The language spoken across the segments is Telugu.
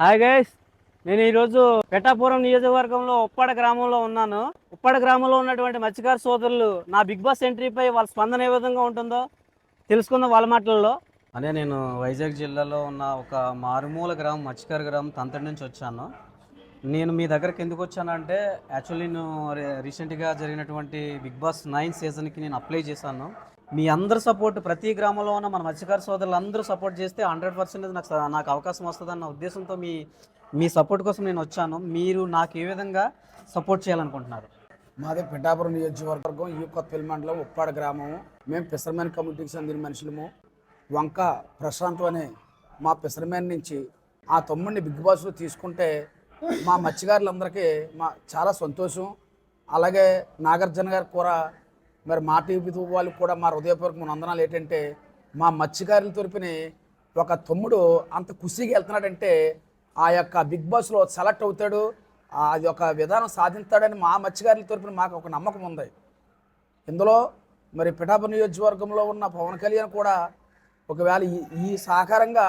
హాయ్ గైస్ నేను ఈరోజు పెట్టాపురం నియోజకవర్గంలో ఉప్పాడ గ్రామంలో ఉన్నాను. ఉప్పాడ గ్రామంలో ఉన్నటువంటి మత్స్యకార సోదరులు నా బిగ్ బాస్ ఎంట్రీపై వాళ్ళ స్పందన ఏ విధంగా ఉంటుందో తెలుసుకుందాం వాళ్ళ మాటల్లో. అదే నేను వైజాగ్ జిల్లాలో ఉన్న ఒక మారుమూల గ్రామం మత్స్యకార గ్రామం తంతడి నుంచి వచ్చాను. నేను మీ దగ్గరికి ఎందుకు వచ్చానంటే యాక్చువల్లీ నేను రీసెంట్గా జరిగినటువంటి బిగ్ బాస్ నైన్ సీజన్కి నేను అప్లై చేశాను. మీ అందరి సపోర్ట్ ప్రతి గ్రామంలో ఉన్న మన మత్స్యకార సోదరులు అందరూ సపోర్ట్ చేస్తే హండ్రెడ్ పర్సెంట్ నాకు నాకు అవకాశం వస్తుందన్న ఉద్దేశంతో మీ మీ సపోర్ట్ కోసం నేను వచ్చాను. మీరు నాకు ఏ విధంగా సపోర్ట్ చేయాలనుకుంటున్నారు? మాది పిఠాపురం నియోజకవర్గం ఈ కొత్తపల్లి మండలం ఉప్పాడ గ్రామం మేము ఫిషర్మెన్ కమ్యూనిటీకి చెందిన మనుషులము. వంక ప్రశాంత్ అనే మా ఫిషర్మెన్ నుంచి ఆ తమ్ముడిని బిగ్ బాస్లో తీసుకుంటే మా మత్స్యకారులందరికీ మా చాలా సంతోషం. అలాగే నాగార్జున గారు కూడా మరి మా టీవీ వాళ్ళకి కూడా మా హృదయపూర్వక నందనాలు ఏంటంటే మా మత్స్యకారుల తరపుని ఒక తమ్ముడు అంత ఖుషీగా వెళ్తున్నాడంటే ఆ యొక్క బిగ్ బాస్లో సెలెక్ట్ అవుతాడు ఆ అది ఒక విధానం సాధిస్తాడని మా మత్స్యకారుల తరపున మాకు ఒక నమ్మకం ఉంది. ఇందులో మరి పిఠాపురం నియోజకవర్గంలో ఉన్న పవన్ కళ్యాణ్ కూడా ఒకవేళ ఈ ఈ సహకారంగా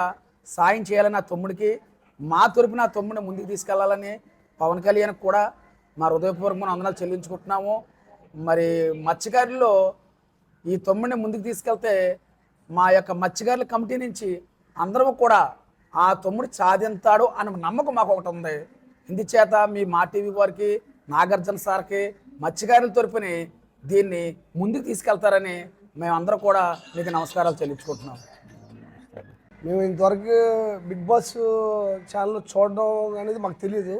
సాయం చేయాలని ఆ తమ్ముడికి మా తరపున ఆ తమ్ముడిని ముందుకు తీసుకెళ్ళాలని పవన్ కళ్యాణ్ కూడా మా హృదయపూర్వకమైన అందనాలు చెల్లించుకుంటున్నాము. మరి మత్స్యకారుల్లో ఈ తమ్ముడిని ముందుకు తీసుకెళ్తే మా యొక్క మత్స్యకారుల కమిటీ నుంచి అందరం కూడా ఆ తమ్ముడు సాధిస్తాడు అనే నమ్మకం మాకు ఒకటి ఉంది. ఇందుచేత మీ మా టీవీ వారికి నాగార్జున సార్కి మత్స్యకారుల తరపుని దీన్ని ముందుకు తీసుకెళ్తారని మేమందరం కూడా మీకు నమస్కారాలు చెల్లించుకుంటున్నాం. మేము ఇంతవరకు బిగ్ బాస్ ఛానల్ చూడడం అనేది మాకు తెలియదు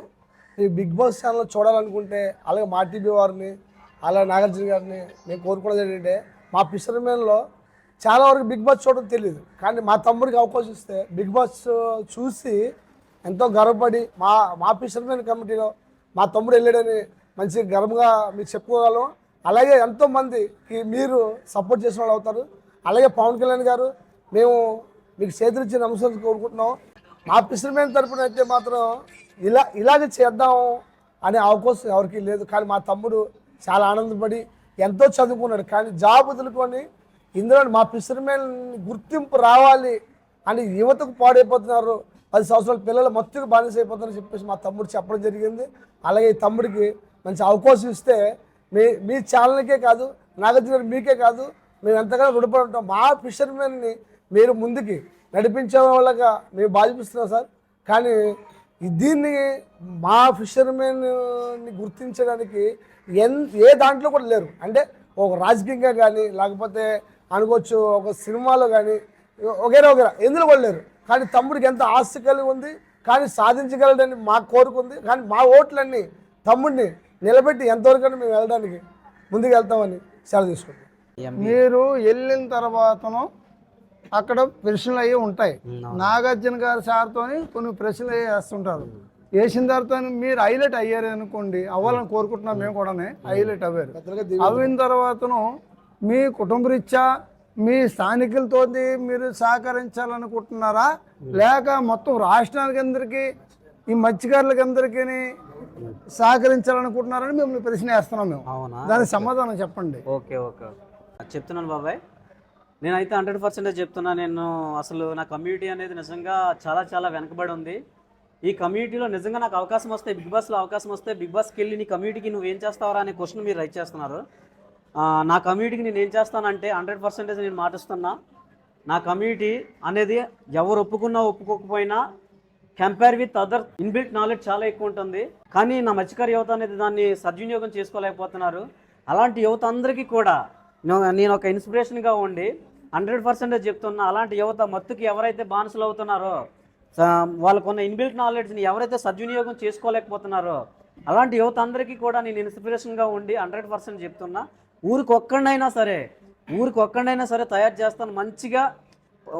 ఈ బిగ్ బాస్ ఛానల్ చూడాలనుకుంటే అలాగే మా టీవీ వారిని అలా నాగార్జున గారిని మేము కోరుకున్నది ఏంటంటే మా ఫిషర్మెన్లో చాలా వరకు బిగ్ బాస్ చూడడం తెలియదు కానీ మా తమ్ముడికి అవకాశం ఇస్తే బిగ్ బాస్ చూసి ఎంతో గర్వపడి మా మా ఫిషర్మెన్ కమిటీలో మా తమ్ముడు వెళ్ళాడని మంచి గర్వంగా మీకు చెప్పుకోగలం. అలాగే ఎంతోమందికి మీరు సపోర్ట్ చేసిన వాళ్ళు అవుతారు. అలాగే పవన్ కళ్యాణ్ గారు మేము మీకు చేతులిచ్చి నమస్కారం కోరుకుంటున్నాం. మా ఫిషర్మెన్ తరపున అయితే మాత్రం ఇలా ఇలాగే చేద్దాం అనే అవకాశం ఎవరికి లేదు. కానీ మా తమ్ముడు చాలా ఆనందపడి ఎంతో చదువుకున్నాడు. కానీ జాబ్ వదులుకొని ఇందులో మా ఫిషర్మెన్ గుర్తింపు రావాలి అని యువతకు పాడైపోతున్నారు. పది సంవత్సరాల పిల్లలు మొత్తం బానిస అయిపోతున్నారని చెప్పేసి మా తమ్ముడు చెప్పడం జరిగింది. అలాగే ఈ తమ్ముడికి మంచి అవకాశం ఇస్తే మీ మీ ఛానల్కే కాదు నాగార్జున మీకే కాదు మేము ఎంతగానో రుణపడి ఉంటాం. మా ఫిషర్మెన్ని మీరు ముందుకి నడిపించే వాళ్ళగా మేము బాధిపిస్తున్నాం సార్. కానీ దీన్ని మా ఫిషర్మెన్ని గుర్తించడానికి ఎన్ ఏ దాంట్లో కూడా లేరు. అంటే ఒక రాజకీయంగా కానీ లేకపోతే అనుకోవచ్చు ఒక సినిమాలో కానీ ఒకేరా ఒకేరా ఎందులో కూడా లేరు. కానీ తమ్ముడికి ఎంత ఆస్తి కలిగి ఉంది కానీ సాధించగలడని మా కోరిక ఉంది కానీ మా ఓట్లన్నీ తమ్ముడిని నిలబెట్టి ఎంతవరకు మేము వెళ్ళడానికి ముందుకు వెళ్తామని సెలవు తీసుకుంటాం మీరు వెళ్ళిన తర్వాతను అక్కడ ప్రశ్నలు అయ్యి ఉంటాయి. నాగార్జున గారి సార్తో కొన్ని ప్రశ్నలు అయ్యి వేస్తుంటారు. వేసిన తర్వాత మీరు హైలైట్ అయ్యారు అనుకోండి అవ్వాలని కోరుకుంటున్నాం మేము కూడా హైలైట్ అవ్వారు. అయిన తర్వాతను మీ కుటుంబరీత్యా మీ స్థానికులతో మీరు సహకరించాలనుకుంటున్నారా? లేక మొత్తం రాష్ట్రానికి అందరికీ ఈ మత్స్యకారులకి అందరికీ సహకరించాలనుకుంటున్నారని మిమ్మల్ని ప్రశ్న వేస్తున్నాం మేము. దానికి సమాధానం చెప్పండి. Okay okay. చెప్తున్నాను బాబాయ్. నేనైతే హండ్రెడ్ పర్సెంటేజ్ చెప్తున్నా నేను అసలు నా కమ్యూనిటీ అనేది నిజంగా చాలా చాలా వెనకబడి ఉంది. ఈ కమ్యూనిటీలో నిజంగా నాకు అవకాశం వస్తే బిగ్ బాస్లో అవకాశం వస్తే బిగ్ బాస్కి వెళ్ళి నీ కమ్యూనిటీకి నువ్వు ఏం చేస్తావరా అనే క్వశ్చన్ మీరు రైట్ చేస్తున్నారు. నా కమ్యూనిటీకి నేను ఏం చేస్తానంటే హండ్రెడ్ పర్సెంటేజ్ నేను మాటిస్తున్నా. నా కమ్యూనిటీ అనేది ఎవరు ఒప్పుకున్నా ఒప్పుకోకపోయినా compare with other inbuilt knowledge చాలా ఎక్కువ ఉంటుంది. కానీ నా మత్స్యకార యువత అనేది దాన్ని సద్వినియోగం చేసుకోలేకపోతున్నారు. అలాంటి యువత అందరికీ కూడా నేను ఒక ఇన్స్పిరేషన్గా ఉండి హండ్రెడ్ పర్సెంటేజ్ చెప్తున్నా అలాంటి యువత మత్తుకి ఎవరైతే బానిసలు అవుతున్నారో వాళ్ళకున్న ఇన్బిల్ట్ నాలెడ్జ్ని ఎవరైతే సద్వినియోగం చేసుకోలేకపోతున్నారో అలాంటి యువత అందరికీ కూడా నేను ఇన్స్పిరేషన్గా ఉండి హండ్రెడ్ పర్సెంట్ చెప్తున్నా ఊరికి ఒక్కడైనా సరే ఊరికి ఒక్కడైనా సరే తయారు చేస్తాను మంచిగా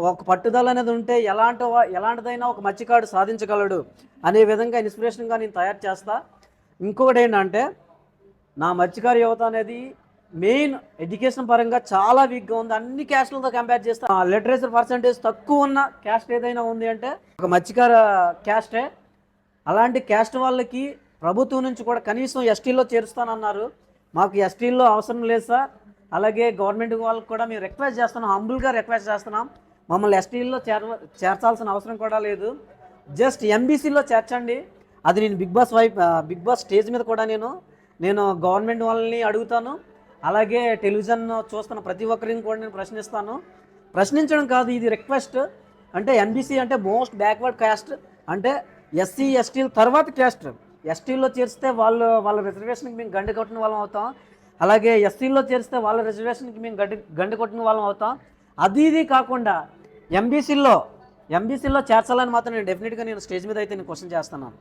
ఒక పట్టుదల అనేది ఉంటే ఎలాంటి ఎలాంటిదైనా ఒక మచ్చికాడు సాధించగలడు అనే విధంగా ఇన్స్పిరేషన్గా నేను తయారు చేస్తా. ఇంకొకటి ఏంటంటే నా మత్స్యకార యువత అనేది మెయిన్ ఎడ్యుకేషన్ పరంగా చాలా వీక్గా ఉంది. అన్ని క్యాస్ట్లతో కంపేర్ చేస్తా లిటరేచర్ పర్సంటేజ్ తక్కువ ఉన్న క్యాస్ట్ ఏదైనా ఉంది అంటే ఒక మత్స్యకార క్యాస్టే అలాంటి క్యాస్ట్ వాళ్ళకి ప్రభుత్వం నుంచి కూడా కనీసం ఎస్టీలో చేరుస్తానన్నారు. మాకు ఎస్టీల్లో అవసరం లేదు సార్. అలాగే గవర్నమెంట్ వాళ్ళకి కూడా మేము రిక్వెస్ట్ చేస్తున్నాం. హంబుల్గా రిక్వెస్ట్ చేస్తున్నాం. మమ్మల్ని ఎస్టీల్లో చేర చేర్చాల్సిన అవసరం కూడా లేదు. జస్ట్ ఎంబీసీలో చేర్చండి. అది నేను బిగ్ బాస్ వైపు బిగ్ బాస్ స్టేజ్ మీద కూడా నేను నేను గవర్నమెంట్ వాళ్ళని అడుగుతాను. అలాగే టెలివిజన్ చూస్తున్న ప్రతి ఒక్కరిని కూడా నేను ప్రశ్నిస్తాను. ప్రశ్నించడం కాదు ఇది రిక్వెస్ట్. అంటే ఎంబీసీ అంటే మోస్ట్ బ్యాక్వర్డ్ క్యాస్ట్ అంటే ఎస్సీ ఎస్టీల తర్వాత క్యాస్ట్. ఎస్టీల్లో చేరిస్తే వాళ్ళు వాళ్ళ రిజర్వేషన్కి మేము గండి కొట్టిన వాళ్ళం అవుతాం. అలాగే ఎస్సీల్లో చేరిస్తే వాళ్ళ రిజర్వేషన్కి మేము గడ్డి గండి కొట్టిన వాళ్ళం అవుతాం. అది ఇది కాకుండా ఎంబీసీల్లో ఎంబీసీలో చేర్చాలని మాత్రం నేను డెఫినెట్గా నేను స్టేజ్ మీద అయితే నేను క్వశ్చన్ చేస్తున్నాను.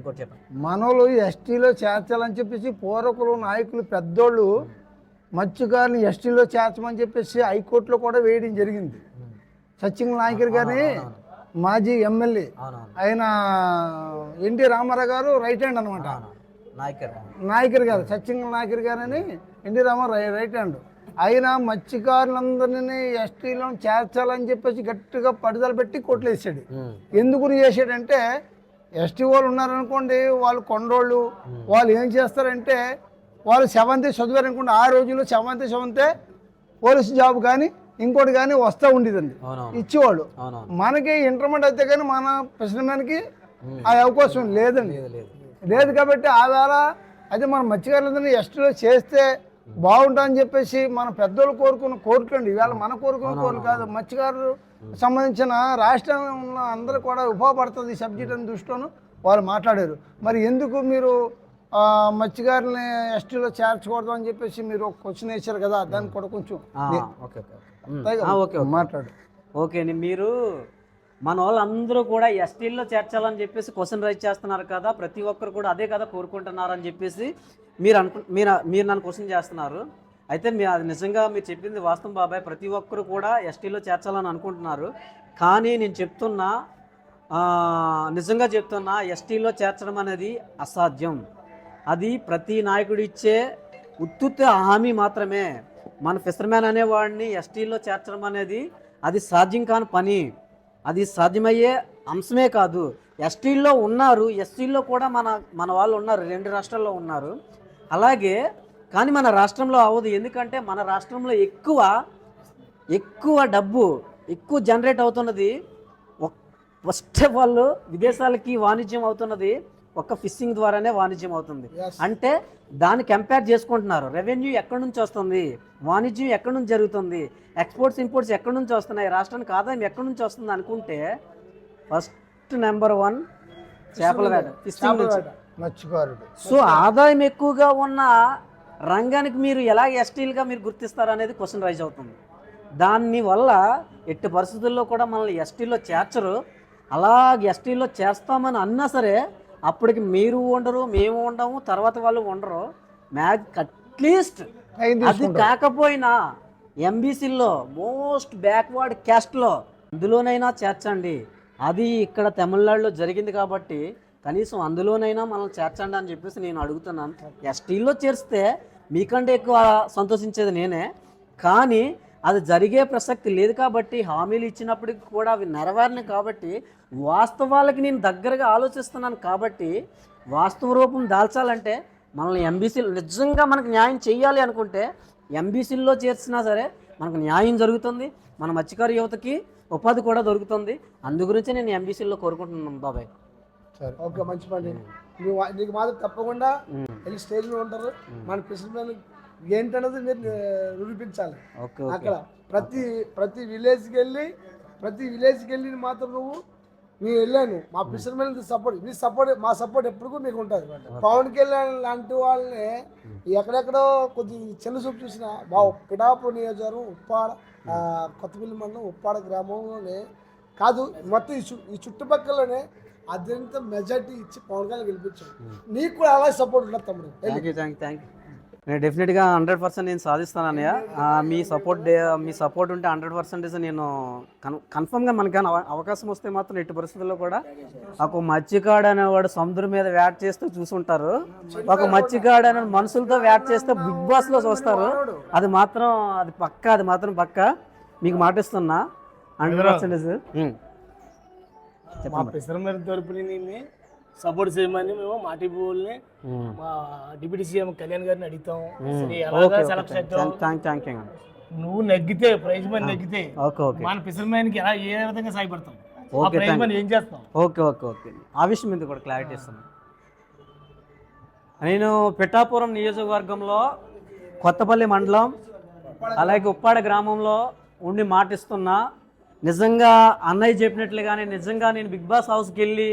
ఇంకోటి చెప్పండి. మనోళ్ళు ఎస్టీలో చేర్చాలని చెప్పేసి పూర్వకులు నాయకులు పెద్దోళ్ళు మత్స్యకారుని ఎస్టీలో చేర్చమని చెప్పేసి హైకోర్టులో కూడా వేయడం జరిగింది. సచిన్ నాయకర్ గారిని మాజీ ఎమ్మెల్యే. ఆయన ఎన్టీ రామారావు గారు రైట్ హ్యాండ్ అనమాట నాయకర్. నాయకర్ గారు సచిన్ నాయకర్ గారు అని ఎన్టీ రామారావు రైట్ హ్యాండ్. ఆయన మత్స్యకారులందరినీ ఎస్టీలో చేర్చాలని చెప్పేసి గట్టిగా పట్టుదల పెట్టి కోట్లు వేసాడు. ఎందుకు చేసాడంటే ఎస్టీ వాళ్ళు ఉన్నారనుకోండి వాళ్ళు కొండోళ్ళు వాళ్ళు ఏం చేస్తారంటే వాళ్ళు సెవెంత్ చదివారనుకోండి ఆ రోజుల్లో సెవెంత్ సెవెంతే పోలీస్ జాబ్ కానీ ఇంకోటి కానీ వస్తూ ఉండేదండి. ఇచ్చేవాళ్ళు. మనకి ఇంటర్మీడియట్ అయితే కానీ మన ప్రెసిడెంట్కి ఆ అవకాశం లేదండి. లేదు కాబట్టి ఆ వేళ అయితే మన మత్స్యకారులందరినీ ఎస్టీలో చేస్తే బాగుంటుందని చెప్పేసి మన పెద్దోళ్ళు కోరుకున్న కోరికండి ఇవాళ మన కోరుకున్న కోరిక కాదు మత్స్యకారులు సంబంధించిన రాష్ట్రంలో అందరూ కూడా ఉపయోగపడుతుంది ఈ సబ్జెక్ట్ అని దృష్టిలోను వాళ్ళు మాట్లాడారు. మరి ఎందుకు మీరు ఆ, మత్స్యకారులని ఎస్టీలో చేర్చకూడదు అని చెప్పేసి మీరు ఒక క్వశ్చన్ వేశారు కదా దానికి కూడా కొంచెం ఓకే ఓకే మాట్లాడు. ఓకే అండి మీరు మన వాళ్ళందరూ కూడా ఎస్టీల్లో చేర్చాలని చెప్పేసి క్వశ్చన్ రైజ్ చేస్తున్నారు కదా ప్రతి ఒక్కరు కూడా అదే కదా కోరుకుంటున్నారు అని చెప్పేసి మీరు అనుకు మీరు మీరు నన్ను క్వశ్చన్ చేస్తున్నారు. అయితే మీ అది నిజంగా మీరు చెప్పింది వాస్తవం బాబాయ్. ప్రతి ఒక్కరు కూడా ఎస్టీలో చేర్చాలని అనుకుంటున్నారు. కానీ నేను చెప్తున్నా నిజంగా చెప్తున్నా ఎస్టీలో చేర్చడం అనేది అసాధ్యం. అది ప్రతి నాయకుడు ఇచ్చే ఉత్తుత్త హామీ మాత్రమే. మన ఫిషర్మ్యాన్ అనేవాడిని ఎస్టీలో చేర్చడం అనేది అది సాధ్యం కాని పని. అది సాధ్యమయ్యే అంశమే కాదు. ఎస్టీల్లో ఉన్నారు ఎస్టీల్లో కూడా మన మన వాళ్ళు ఉన్నారు రెండు రాష్ట్రాల్లో ఉన్నారు. అలాగే కానీ మన రాష్ట్రంలో అవ్వదు. ఎందుకంటే మన రాష్ట్రంలో ఎక్కువ ఎక్కువ డబ్బు ఎక్కువ జనరేట్ అవుతున్నది ఫస్ట్ వాళ్ళు విదేశాలకి వాణిజ్యం అవుతున్నది ఒక్క ఫిషింగ్ ద్వారానే వాణిజ్యం అవుతుంది. అంటే దాన్ని కంపేర్ చేసుకుంటున్నారు. రెవెన్యూ ఎక్కడి నుంచి వస్తుంది? వాణిజ్యం ఎక్కడి నుంచి జరుగుతుంది? ఎక్స్పోర్ట్స్ ఇంపోర్ట్స్ ఎక్కడి నుంచి వస్తున్నాయి? రాష్ట్రానికి ఆదాయం ఎక్కడి నుంచి వస్తుంది అనుకుంటే ఫస్ట్ నెంబర్ వన్ చేపల వేట ఫిషింగ్ సో ఆదాయం ఎక్కువగా ఉన్న రంగానికి మీరు ఎలా ఎస్టీలుగా మీరు గుర్తిస్తారు అనేది క్వశ్చన్ రైజ్ అవుతుంది. దాని వల్ల ఎట్టి పరిస్థితుల్లో కూడా మనల్ని ఎస్టీలో చేర్చరు. అలా ఎస్టీలో చేస్తామని అన్నా సరే అప్పటికి మీరు ఉండరు మేము ఉండము తర్వాత వాళ్ళు ఉండరు. మ్యాగ్ అట్లీస్ట్ అది కాకపోయినా ఎంబీసీలో మోస్ట్ బ్యాక్వర్డ్ క్యాస్ట్లో అందులోనైనా చేర్చండి. అది ఇక్కడ తమిళనాడులో జరిగింది కాబట్టి కనీసం అందులోనైనా మనం చేర్చండి అని చెప్పేసి నేను అడుగుతున్నాను. ఎస్టీల్లో చేరిస్తే మీకంటే ఎక్కువ సంతోషించేది నేనే. కానీ అది జరిగే ప్రసక్తి లేదు కాబట్టి హామీలు ఇచ్చినప్పటికి కూడా అవి నెరవేరని కాబట్టి వాస్తవాలకి నేను దగ్గరగా ఆలోచిస్తున్నాను కాబట్టి వాస్తవ రూపం దాల్చాలంటే మనల్ని ఎంబీసీలు నిజంగా మనకు న్యాయం చేయాలి అనుకుంటే ఎంబీసీల్లో చేర్చినా సరే మనకు న్యాయం జరుగుతుంది. మన మత్స్యకారు యువతకి ఉపాధి కూడా దొరుకుతుంది. అందు గురించి నేను ఎంబీసీల్లో కోరుకుంటున్నాను బాబాయ్. ఓకే మంచి పని. నువ్వు నీకు మాత్రం తప్పకుండా వెళ్ళి స్టేజ్ మీద ఉంటారు. మన ప్రెసిడెంట్ ఏంటన్నది మీరు నిరూపించాలి. అక్కడ ప్రతి ప్రతి విలేజ్కి వెళ్ళి ప్రతి విలేజ్కి వెళ్ళి మాత్రం నువ్వు నేను వెళ్ళాను. మా ఫిషర్మెన్ సపోర్ట్ మీ సపోర్ట్ మా సపోర్ట్ ఎప్పుడు మీకు ఉంటుంది పవన్ కళ్యాణ్ లాంటి వాళ్ళని ఎక్కడెక్కడో కొద్ది చిన్న చూపు చూసిన మా పిడాపురం నియోజకవర్గం ఉప్పాడ కొత్తపల్లి మండలం ఉప్పాడ గ్రామంలోనే కాదు మొత్తం ఈ చుట్టుపక్కలనే అత్యంత మెజార్టీ ఇచ్చి పవన్ కళ్యాణ్ గెలిపించాడు. నీకు కూడా అలా సపోర్ట్ ఉండదు తమ్ముడు. Thank you thank thank you నేను డెఫినెట్గా హండ్రెడ్ పర్సెంట్ నేను సాధిస్తాను అన్నయ్య. మీ సపోర్ట్ మీ సపోర్ట్ ఉంటే హండ్రెడ్ పర్సెంటేజ్ నేను కన్ కన్ఫర్మ్గా మనకి అవ- అవకాశం వస్తే మాత్రం ఎట్టి పరిస్థితుల్లో కూడా ఒక మత్స్యకాడు అనేవాడు సముద్రం మీద వేట చేస్తూ చూసుంటారు. ఒక మత్స్యకాడు అనే మనుషులతో వేట చేస్తే బిగ్ బాస్లో చూస్తారు. అది మాత్రం అది పక్క అది మాత్రం పక్క. మీకు మాటిస్తున్నా. హండ్రెడ్ పర్సెంటేజ్ మా పిసరమేర తరపుని సపోర్ట్ చేయమని మేము మాటి పువ్వుల్ని మా డిప్యూటీ సీఎం కళ్యాణ్ గారిని అడుగుతాం సరే ఎలాగా సెలెక్ట్ చేద్దాం? థ్యాంక్ థ్యాంక్ యూ నువ్వు నెగ్గితే ప్రైజ్ మనీ నెగ్గితే ఓకే ఓకే. మన ఫిషర్మెన్కి ఎలా ఏ విధంగా సాయపడతాం ఓకే, ప్రైజ్ మనీ ఏం చేస్తాం? Okay okay okay. ఆ విషయం మీద కూడా క్లారిటీ ఇస్తాను నేను పిఠాపురం నియోజకవర్గంలో కొత్తపల్లి మండలం అలాగే ఉప్పాడ గ్రామంలో ఉండి మాటిస్తున్నా నిజంగా అన్నయ్య చెప్పినట్లుగానే నిజంగా నేను బిగ్ బాస్ హౌస్కి వెళ్ళి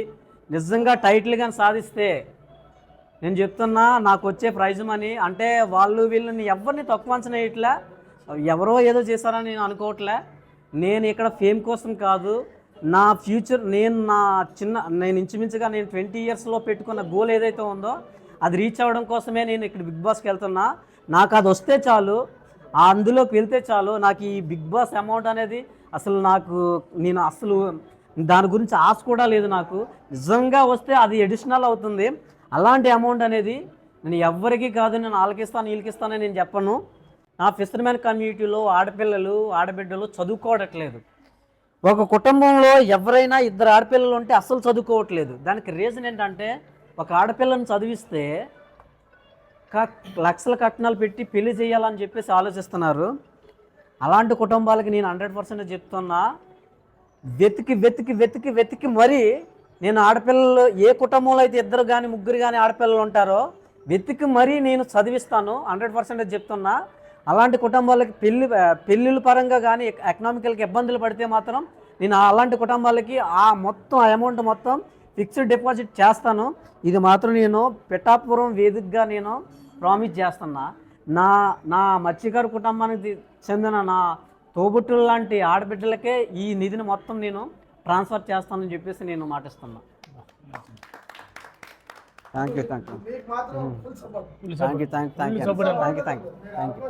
నిజంగా టైటిల్ కానీ సాధిస్తే నేను చెప్తున్నా నాకు వచ్చే ప్రైజ్ మనీ అంటే వాళ్ళు వీళ్ళని ఎవరిని తక్కువ అంచనా వేయట్లే? ఎవరో ఏదో చేశారని నేను అనుకోవట్లే. నేను ఇక్కడ ఫేమ్ కోసం కాదు నా ఫ్యూచర్ నేను నా చిన్న నేను ఇంచుమించుగా నేను ట్వంటీ ఇయర్స్లో పెట్టుకున్న గోల్ ఏదైతే ఉందో అది రీచ్ అవ్వడం కోసమే నేను ఇక్కడ బిగ్ బాస్కి వెళ్తున్నా. నాకు అది వస్తే చాలు అందులోకి వెళ్తే చాలు నాకు ఈ బిగ్ బాస్ అమౌంట్ అనేది అసలు నాకు నేను అసలు దాని గురించి ఆశ కూడా లేదు నాకు. నిజంగా వస్తే అది అడిషనల్ అవుతుంది. అలాంటి అమౌంట్ అనేది నేను ఎవ్వరికీ కాదు నేను ఆలకిస్తాను ఈలకిస్తానని నేను చెప్పను. నా ఫిషర్మెన్ కమ్యూనిటీలో ఆడపిల్లలు ఆడబిడ్డలు చదువుకోవట్లేదు. ఒక కుటుంబంలో ఎవరైనా ఇద్దరు ఆడపిల్లలు ఉంటే అస్సలు చదువుకోవట్లేదు. దానికి రీజన్ ఏంటంటే ఒక ఆడపిల్లను చదివిస్తే లక్షల కట్నాలు పెట్టి పెళ్ళి చేయాలని చెప్పేసి ఆలోచిస్తున్నారు. అలాంటి కుటుంబాలకి నేను హండ్రెడ్ పర్సెంట్ చెప్తున్నా వెతికి వెతికి వెతికి వెతికి మరీ నేను ఆడపిల్లలు ఏ కుటుంబంలో అయితే ఇద్దరు కానీ ముగ్గురు కానీ ఆడపిల్లలు ఉంటారో వెతికి మరీ నేను చదివిస్తాను హండ్రెడ్ పర్సెంట్ చెప్తున్నా. అలాంటి కుటుంబాలకి పెళ్ళి పెళ్ళిళ్ళ పరంగా కానీ ఎకనామికల్కి ఇబ్బందులు పడితే మాత్రం నేను అలాంటి కుటుంబాలకి ఆ మొత్తం అమౌంట్ మొత్తం ఫిక్స్డ్ డిపాజిట్ చేస్తాను. ఇది మాత్రం నేను పిఠాపురం వేదికగా నేను ప్రామిస్ చేస్తున్నా. నా నా మత్స్యకారు కుటుంబానికి చెందిన నా తోబుట్టుల లాంటి ఆడబిడ్డలకే ఈ నిధిని మొత్తం నేను ట్రాన్స్ఫర్ చేస్తానని చెప్పేసి నేను మాటిస్తున్నా. థ్యాంక్ యూ థ్యాంక్ యూ మీకు మాత్రం full support thank you thank you thank you thank you thank you